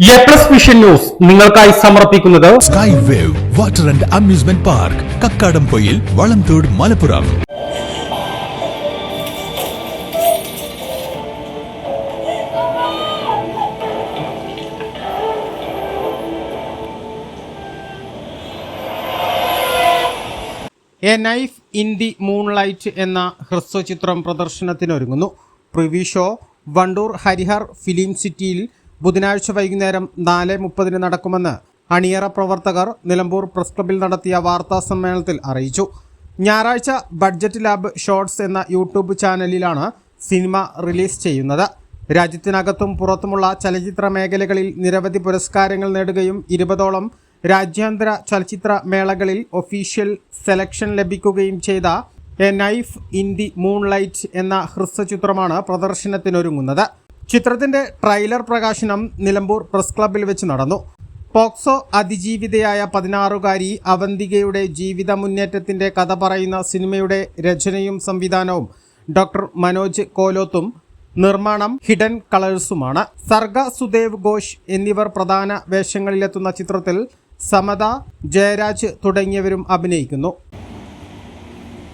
A plus vision news നിങ്ങൾക്കായി സമർപ്പിക്കുന്നത് sky wave water and amusement park Kakkadampoyil Valamthodu Malappuram a knife in the moonlight എന്ന ഹ്രസ്വചിത്രം പ്രദർശനത്തിനൊരുങ്ങുന്നു. Preview show Wandoor Harihar film സിറ്റിയിൽ ബുധനാഴ്ച വൈകുന്നേരം നാല് മുപ്പതിന് നടക്കുമെന്ന് അണിയറ പ്രവർത്തകർ നിലമ്പൂർ പ്രസ് ക്ലബിൽ നടത്തിയ വാർത്താ സമ്മേളനത്തിൽ അറിയിച്ചു. ഞായറാഴ്ച ബഡ്ജറ്റ് ലാബ് ഷോർട്സ് എന്ന യൂട്യൂബ് ചാനലിലാണ് സിനിമ റിലീസ് ചെയ്യുന്നത്. രാജ്യത്തിനകത്തും പുറത്തുമുള്ള ചലച്ചിത്ര മേഖലകളിൽ നിരവധി പുരസ്കാരങ്ങൾ നേടുകയും ഇരുപതോളം രാജ്യാന്തര ചലച്ചിത്ര മേളകളിൽ ഒഫീഷ്യൽ സെലക്ഷൻ ലഭിക്കുകയും ചെയ്ത a knife in the moonlight എന്ന ഹ്രസ്വചിത്രമാണ് പ്രദർശനത്തിനൊരുങ്ങുന്നത്. ചിത്രത്തിന്റെ ട്രെയിലർ പ്രകാശനം നിലമ്പൂർ പ്രസ് ക്ലബിൽ വെച്ച് നടന്നു. പോക്സോ അതിജീവിതയായ പതിനാറുകാരി അവന്തികയുടെ ജീവിത മുന്നേറ്റത്തിന്റെ കഥ പറയുന്ന സിനിമയുടെ രചനയും സംവിധാനവും ഡോക്ടർ മനോജ് കോലോത്തും നിർമ്മാണം ഹിഡൻ കളേഴ്സുമാണ്. സർഗ സുദേവ് ഘോഷ് എന്നിവർ പ്രധാന വേഷങ്ങളിലെത്തുന്ന ചിത്രത്തിൽ സമത ജയരാജ് തുടങ്ങിയവരും അഭിനയിക്കുന്നു.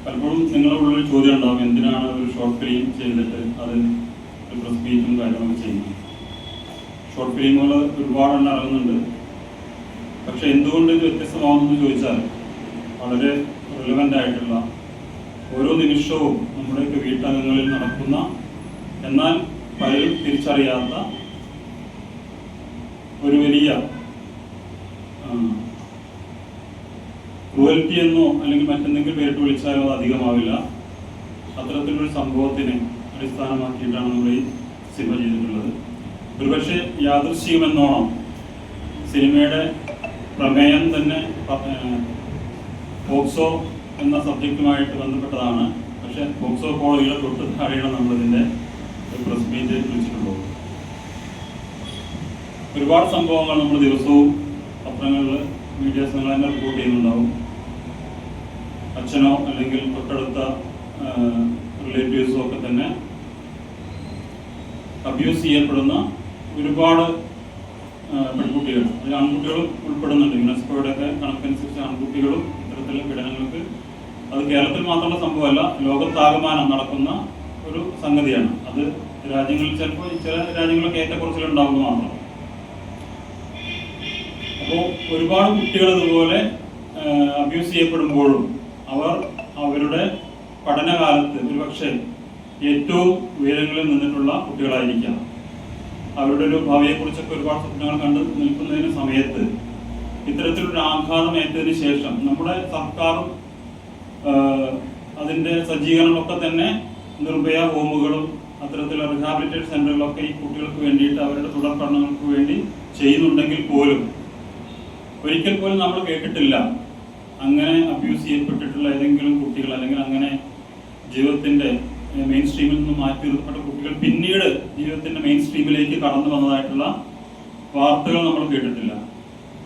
പലപ്പോഴും നിങ്ങളുടെ ഉള്ളിൽ ചോദ്യം ഉണ്ടാവും എന്തിനാണ് ഒരു ഷോർട്ട് ഫിലിം ചെയ്തിട്ട് അതിൽ ഒരു പ്രസ് മീറ്റും കാര്യങ്ങളൊക്കെ ചെയ്യുന്നത് ഷോർട്ട് ഫിലിമുകൾ ഒരുപാടെണ്ണം ഇറങ്ങുന്നുണ്ട്. പക്ഷെ എന്തുകൊണ്ട് ഇത് വ്യത്യസ്തമാവുമെന്ന് ചോദിച്ചാൽ വളരെ റിലവന്റ് ആയിട്ടുള്ള ഓരോ നിമിഷവും നമ്മുടെയൊക്കെ വീട്ടംഗങ്ങളിൽ നടക്കുന്ന എന്നാൽ പലരും തിരിച്ചറിയാത്ത ഒരു വലിയ ക്രൂവൽറ്റി എന്നോ അല്ലെങ്കിൽ മറ്റെന്തെങ്കിലും പേരിട്ട് വിളിച്ചാലോ അധികമാവില്ല. അത്തരത്തിലൊരു സംഭവത്തിനെ അടിസ്ഥാനമാക്കിയിട്ടാണ് നമ്മൾ ഈ സിനിമ ചെയ്തിട്ടുള്ളത്. ഒരുപക്ഷെ യാദൃശ്യമെന്നോണം സിനിമയുടെ പ്രമേയം തന്നെ പോക്സോ എന്ന സബ്ജക്റ്റുമായിട്ട് ബന്ധപ്പെട്ടതാണ്. പക്ഷെ പോക്സോ കോളേജിലെ തൊട്ട് താഴെയാണ് നമ്മളിതിന്റെ പ്രസ് മീറ്റ് വിളിച്ചിട്ടുള്ളത് ഒരുപാട് സംഭവങ്ങൾ നമ്മൾ ദിവസവും പത്രങ്ങളിൽ മീഡിയാസ് നിങ്ങൾ തന്നെ റിപ്പോർട്ട് ചെയ്യുന്നുണ്ടാവും. അച്ഛനോ അല്ലെങ്കിൽ തൊട്ടടുത്ത റിലേറ്റീവ്സോ ഒക്കെ തന്നെ അബ്യൂസ് ചെയ്യപ്പെടുന്ന ഒരുപാട് പെൺകുട്ടികൾ. അതിൽ ആൺകുട്ടികളും ഉൾപ്പെടുന്നുണ്ട്. യുനെസ്കോയുടെ ഒക്കെ കണക്കനുസരിച്ച് ആൺകുട്ടികളും ഇത്തരത്തിലുള്ള പീഡനങ്ങൾക്ക് അത് കേരളത്തിൽ മാത്രമുള്ള സംഭവമല്ല ലോകത്താകമാനം നടക്കുന്ന ഒരു സംഗതിയാണ്. അത് രാജ്യങ്ങളിൽ ചിലപ്പോൾ ചില രാജ്യങ്ങളൊക്കെ ഏറ്റക്കുറച്ചിലുണ്ടാവുന്നു മാത്രം. അപ്പോൾ ഒരുപാട് കുട്ടികൾ ഇതുപോലെ അബ്യൂസ് ചെയ്യപ്പെടുമ്പോഴും അവർ അവരുടെ പഠനകാലത്ത് ഒരുപക്ഷെ ഏറ്റവും ഉയരങ്ങളിൽ നിന്നിട്ടുള്ള കുട്ടികളായിരിക്കാം. അവരുടെ ഒരു ഭാവിയെക്കുറിച്ചൊക്കെ ഒരുപാട് സ്വപ്നങ്ങൾ കണ്ട് നിൽക്കുന്നതിന് സമയത്ത് ഇത്തരത്തിലൊരു ആഘാതം ഏറ്റതിന് ശേഷം നമ്മുടെ സർക്കാരും അതിന്റെ സജ്ജീകരണമൊക്കെ തന്നെ നിർഭയ ഹോമുകളും അത്തരത്തിലുള്ള റിഹാബിലിറ്റേഷൻ സെന്ററുകളൊക്കെ ഈ കുട്ടികൾക്ക് വേണ്ടിയിട്ട് അവരുടെ തുടർ പഠനങ്ങൾക്ക് വേണ്ടി ചെയ്യുന്നുണ്ടെങ്കിൽ പോലും ഒരിക്കൽ പോലും നമ്മൾ കേട്ടിട്ടില്ല. അങ്ങനെ അബ്യൂസ് ചെയ്യപ്പെട്ടിട്ടുള്ള ഏതെങ്കിലും കുട്ടികൾ അല്ലെങ്കിൽ അങ്ങനെ ജീവിതത്തിന്റെ മെയിൻ സ്ട്രീമിൽ നിന്ന് മാറ്റി നിർത്തപ്പെട്ട കുട്ടികൾ പിന്നീട് ജീവിതത്തിന്റെ മെയിൻ സ്ട്രീമിലേക്ക് കടന്നു വന്നതായിട്ടുള്ള വാർത്തകൾ നമ്മൾ കേട്ടിട്ടില്ല.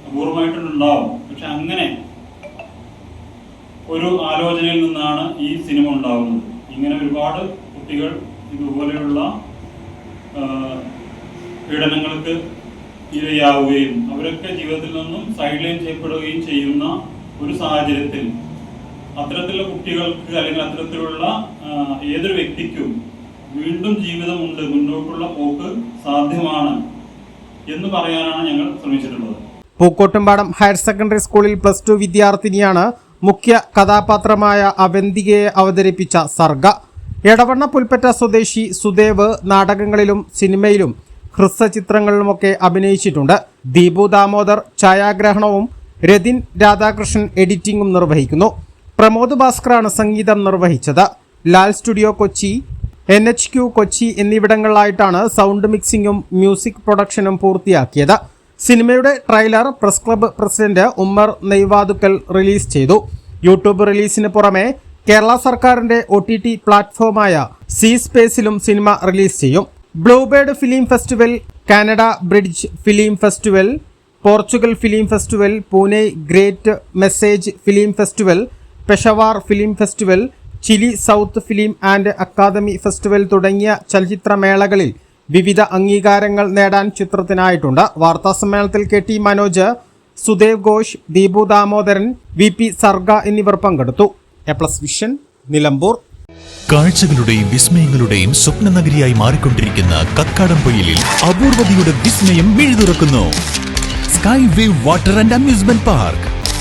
അപൂർവമായിട്ടുണ്ടാവും. പക്ഷെ അങ്ങനെ ഒരു ആലോചനയിൽ നിന്നാണ് ഈ സിനിമ ഉണ്ടാകുന്നത് ഇങ്ങനെ ഒരുപാട് കുട്ടികൾ ഇതുപോലെയുള്ള പീഡനങ്ങൾക്ക് ഇരയാവുകയും അവരൊക്കെ ജീവിതത്തിൽ നിന്നും സൈഡ് ലൈൻ ചെയ്യപ്പെടുകയും ചെയ്യുന്ന ഒരു സാഹചര്യത്തിൽ അത്തരത്തിലുള്ള കുട്ടികൾക്ക് അല്ലെങ്കിൽ അത്തരത്തിലുള്ള ഏതൊരു വ്യക്തിക്കും വീണ്ടും ജീവിതമുണ്ട് മുന്നോട്ടുള്ള പോക്ക് സാധ്യമാണ് എന്ന് പറയാനാണ് ഞങ്ങൾ ശ്രമിച്ചിട്ടുള്ളത്. പൂക്കോട്ടുംപാടം ഹയർ സെക്കൻഡറി സ്കൂളിൽ പ്ലസ് ടു വിദ്യാർത്ഥിനിയാണ് മുഖ്യ കഥാപാത്രമായ അവന്തികയെ അവതരിപ്പിച്ച സർഗ. എടവണ്ണ പുൽപ്പറ്റ സ്വദേശി സുദേവ് നാടകങ്ങളിലും സിനിമയിലും ഹ്രസ്വചിത്രങ്ങളിലുമൊക്കെ അഭിനയിച്ചിട്ടുണ്ട്. ദീപു ദാമോദർ ഛായാഗ്രഹണവും രതിൻ രാധാകൃഷ്ണൻ എഡിറ്റിംഗും നിർവഹിക്കുന്നു. പ്രമോദ് ഭാസ്കറാണ് സംഗീതം നിർവഹിച്ചത്. Lal studio Kochi N H Q Kochi എന്നിവിടങ്ങളിലായിട്ടാണ് sound മിക്സിംഗും മ്യൂസിക് പ്രൊഡക്ഷനും പൂർത്തിയാക്കിയത്. സിനിമയുടെ trailer press club president Ummer Neyvathukkal release ചെയ്തു. യൂട്യൂബ് റിലീസിന് പുറമെ കേരള സർക്കാരിന്റെ ഒ ടി ടി പ്ലാറ്റ്ഫോമായ സി സ്പേസിലും സിനിമ റിലീസ് ചെയ്യും. Bluebird film festival Canada bridge film festival Portugal film festival Pune great message film festival Peshawar film festival Chile south film and academy festival തുടങ്ങിയ ചലച്ചിത്രമേളകളിൽ വിവിധ അംഗീകാരങ്ങൾ നേടാൻ ചിത്രത്തിനായിട്ടുണ്ട്. വാർത്താ സമ്മേളനത്തിൽ K T Manoj Sudev Ghosh Deepu Damodaran V P Sarga എന്നിവർ പങ്കെടുത്തു. A plus vision Nilambur. കാഴ്ചകളുടെയും വിസ്മയങ്ങളുടെയും സ്വപ്ന നഗരിയായി മാറിക്കൊണ്ടിരിക്കുന്ന കക്കാടംപൊയിലിൽ അപൂർവതയുടെ വിസ്മയം മിഴുതുറക്കുന്നു. Sky wave water and amusement park.